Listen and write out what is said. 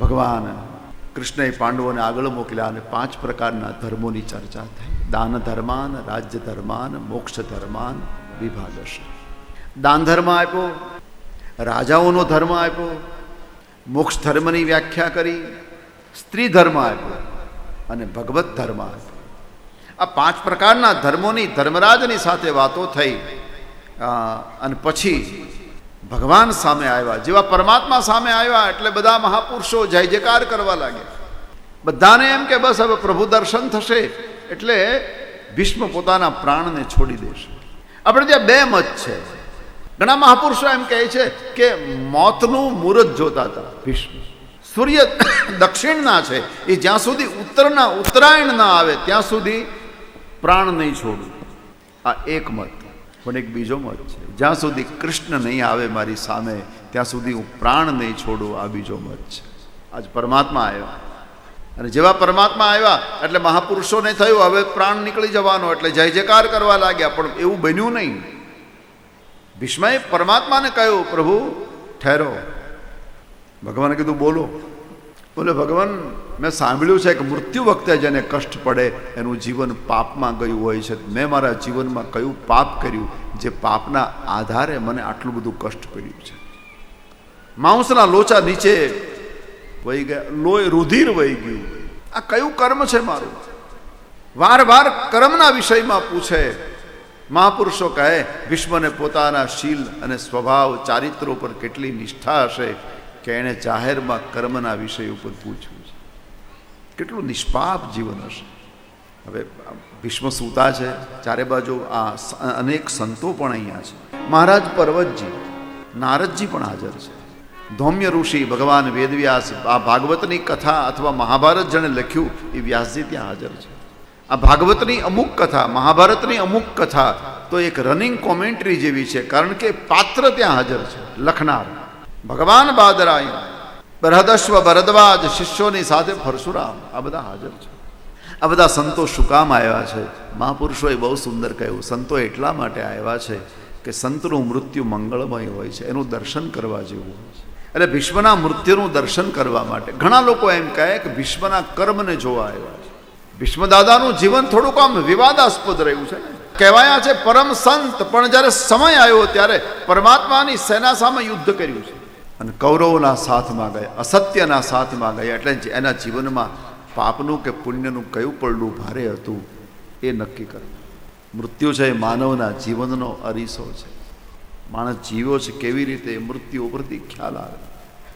ભગવાન, કૃષ્ણએ પાંડવોને આગળ મોકલ્યા અને પાંચ પ્રકારના ધર્મોની ચર્ચા થઈ. દાન ધર્માન, રાજ્ય ધર્માન, મોક્ષ ધર્માન, વિભાગશ. દાન ધર્મ આપ્યો, રાજાઓનો ધર્મ આપ્યો, મોક્ષ ધર્મની વ્યાખ્યા કરી, સ્ત્રી ધર્મ આપ્યો અને ભગવત ધર્મ આપ્યો. આ પાંચ પ્રકારના ધર્મોની ધર્મરાજની સાથે વાતો થઈ. અને પછી ભગવાન સામે આવ્યા. જેવા પરમાત્મા સામે આવ્યા એટલે બધા મહાપુરુષો જય જયકાર કરવા લાગ્યા. બધાને એમ કે બસ હવે પ્રભુ દર્શન થશે એટલે ભીષ્મ પોતાના પ્રાણને છોડી દેશે. આપણે ત્યાં બે મત છે. ઘણા મહાપુરુષો એમ કહે છે કે મોતનું મુહૂર્ત જોતા હતા ભીષ્મ. સૂર્ય દક્ષિણના છે. એ જ્યાં સુધી ઉત્તરના ઉત્તરાયણ ના આવે, ત્યાં સુધી પ્રાણ નહીં છોડવું આ એક મત. પણ એક બીજો મત છે. જ્યાં સુધી કૃષ્ણ નહીં આવે મારી સામે, ત્યાં સુધી હું પ્રાણ નહીં છોડું, આ બીજો મત છે. આજ પરમાત્મા આવ્યા. અને જેવા પરમાત્મા આવ્યા, એટલે મહાપુરુષોને થયું, હવે પ્રાણ નીકળી જવાનો, એટલે જય જયકાર કરવા લાગ્યા, પણ એવું બન્યું નહીં. ભીષ્મએ પરમાત્માને કહ્યું, પ્રભુ, ઠેરો. ભગવાને કીધું, બોલો. બોલે, ભગવાન, મેં સાંભળ્યું છે કે મૃત્યુ વખતે જેને કષ્ટ પડે, એનું જીવન પાપમાં ગયું હોય છે. મેં મારા જીવનમાં કયું પાપ કર્યું, જે પાપના આધારે મને આટલું બધું કષ્ટ પડ્યું છે. માંસના લોચા નીચે વહી ગયા, લોહી રુધિર વહી ગયું. આ કયું કર્મ છે મારું? વાર વાર કર્મના વિષયમાં પૂછે. મહાપુરુષો કહે, વિશ્વને પોતાના શીલ અને સ્વભાવ ચારિત્ર ઉપર કેટલી નિષ્ઠા હશે. કે એણે જાહેરમાં કર્મના વિષય ઉપર પૂછ્યું છે. કેટલું નિષ્પાપ જીવન હશે. હવે ભીષ્મ સૂતા છે, ચારે બાજુ આ અનેક સંતો પણ અહીંયા છે. મહારાજ પર્વતજી, નારદજી પણ હાજર છે. ધૌમ્ય ઋષિ ભગવાન વેદવ્યાસ આ ભાગવતની કથા અથવા મહાભારત જેણે લખ્યું એ વ્યાસજી ત્યાં હાજર છે. આ ભાગવતની અમુક કથા, મહાભારતની અમુક કથા તો એક રનિંગ કોમેન્ટ્રી જેવી છે, કારણ કે પાત્ર ત્યાં હાજર છે, લખનાર. ભગવાન બાદરાય. બરહદશ્વ ભરદ્વાજ શિષ્યોની સાથે પરશુરામ, આ બધા હાજર છે. આ બધા સંતો શું કામ આવ્યા છે? મહાપુરુષોએ બહુ સુંદર કહ્યું, સંતો એટલા માટે આવ્યા છે કે સંતનું મૃત્યુ મંગળમય હોય છે, એનું દર્શન કરવા જેવું હોય છે. એટલે ભીષ્મના મૃત્યુનું દર્શન કરવા માટે. ઘણા લોકો એમ કહે કે ભીષ્મના કર્મને જોવા આવ્યા છે. ભીષ્મદાદાનું જીવન થોડુંક આમ વિવાદાસ્પદ રહ્યું છે ને. કહેવાયા છે, પરમ સંત, પણ જ્યારે સમય આવ્યો ત્યારે પરમાત્માની સેના સામે યુદ્ધ કર્યું છે. અને કૌરવના સાથમાં ગયા, અસત્યના સાથમાં ગયા, એટલે એના જીવનમાં પાપનું કે પુણ્યનું કયું પડલું ભારે હતું એ નક્કી કરવું મૃત્યુ છે એ માનવના જીવનનો અરીસો છે. માણસ જીવ્યો છે કેવી રીતે મૃત્યુ ઉપરથી ખ્યાલ આવે.